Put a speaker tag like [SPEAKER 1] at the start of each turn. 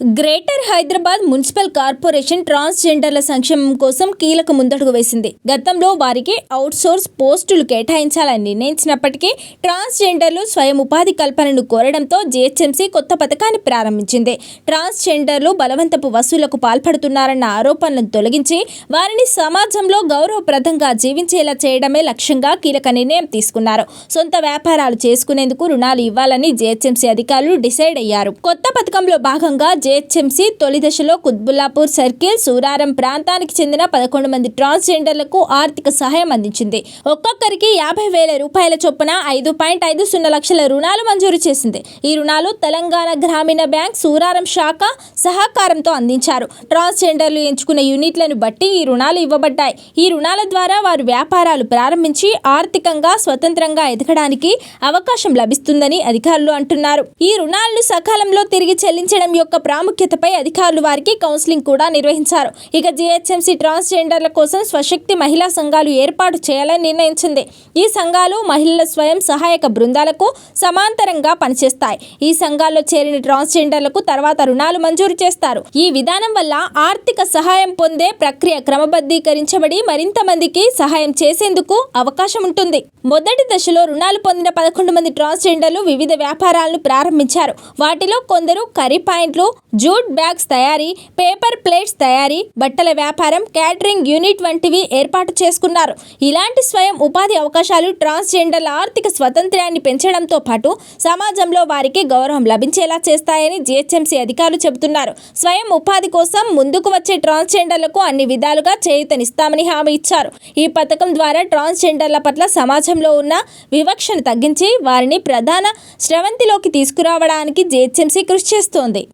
[SPEAKER 1] Greater Hyderabad municipal corporation ట్రాన్స్జెండర్ల సంక్షేమం కోసం కీలక ముందడుగు వేసింది. గతంలో వారికి అవుట్సోర్స్ పోస్టులు కేటాయించాలని నిర్ణయించినప్పటికీ ట్రాన్స్జెండర్లు స్వయం ఉపాధి కల్పనను కోరడంతో జీహెచ్ఎంసీ కొత్త పథకాన్ని ప్రారంభించింది. ట్రాన్స్జెండర్లు బలవంతపు వసూలకు పాల్పడుతున్నారన్న ఆరోపణలను తొలగించి వారిని సమాజంలో గౌరవప్రదంగా జీవించేలా చేయడమే లక్ష్యంగా కీలక నిర్ణయం తీసుకున్నారు. సొంత వ్యాపారాలు చేసుకునేందుకు రుణాలు ఇవ్వాలని జీహెచ్ఎంసీ అధికారులు డిసైడ్ అయ్యారు. కొత్త పథకంలో భాగంగా జేహెచ్ఎంసీ తొలి దశలో కుత్బుల్లాపూర్ సర్కిల్ సూరారం ప్రాంతానికి చెందిన పదకొండు మంది ట్రాన్స్జెండర్లకు ఆర్థిక సహాయం అందించింది. ఒక్కొక్కరికి యాభై వేల రూపాయల చొప్పున ఐదు పాయింట్ ఐదు సున్నా లక్షల రుణాలు మంజూరు చేసింది. ఈ రుణాలు తెలంగాణ గ్రామీణ బ్యాంక్ సూరారం శాఖ సహకారంతో అందించారు. ట్రాన్స్జెండర్లు ఎంచుకున్న యూనిట్లను బట్టి ఈ రుణాలు ఇవ్వబడ్డాయి. ఈ రుణాల ద్వారా వారు వ్యాపారాలు ప్రారంభించి ఆర్థికంగా స్వతంత్రంగా ఎదగడానికి అవకాశం లభిస్తుందని అధికారులు అంటున్నారు. ఈ రుణాలను సకాలంలో తిరిగి చెల్లించడం యొక్క ప్రాముఖ్యతపై అధికారులు వారికి కౌన్సిలింగ్ కూడా నిర్వహించారు. ఇక జీహెచ్ఎంసీ ట్రాన్స్జెండర్ల కోసం స్వశక్తి మహిళా సంఘాలు ఏర్పాటు చేయాలని నిర్ణయించింది. ఈ సంఘాలు మహిళల స్వయం సహాయక బృందాలకు సమాంతరంగా పనిచేస్తాయి. ఈ సంఘాల్లో చేరిన ట్రాన్స్జెండర్లకు తర్వాత రుణాలు మంజూరు చేస్తారు. ఈ విధానం వల్ల ఆర్థిక సహాయం పొందే ప్రక్రియ క్రమబద్ధీకరించబడి మరింత మందికి సహాయం చేసేందుకు అవకాశం ఉంటుంది. మొదటి దశలో రుణాలు పొందిన పదకొండు మంది ట్రాన్స్జెండర్లు వివిధ వ్యాపారాలను ప్రారంభించారు. వాటిలో కొందరు కర్రీ పాయింట్లు జూట్ బ్యాగ్స్ తయారీ పేపర్ ప్లేట్స్ తయారీ బట్టల వ్యాపారం క్యాటరింగ్ యూనిట్ వంటివి ఏర్పాటు చేసుకున్నారు. ఇలాంటి స్వయం ఉపాధి అవకాశాలు ట్రాన్స్జెండర్ల ఆర్థిక స్వతంత్రాన్ని పెంచడంతో పాటు సమాజంలో వారికి గౌరవం లభించేలా చేస్తాయని జిహెచ్ఎంసీ అధికారులు చెబుతున్నారు. స్వయం ఉపాధి కోసం ముందుకు వచ్చే ట్రాన్స్జెండర్లకు అన్ని విధాలుగా చేయూతనిస్తామని హామీ ఇచ్చారు. ఈ పథకం ద్వారా ట్రాన్స్జెండర్ల పట్ల సమాజంలో ఉన్న వివక్షను తగ్గించి వారిని ప్రధాన స్రవంతిలోకి తీసుకురావడానికి జిహెచ్ఎంసీ కృషి చేస్తోంది.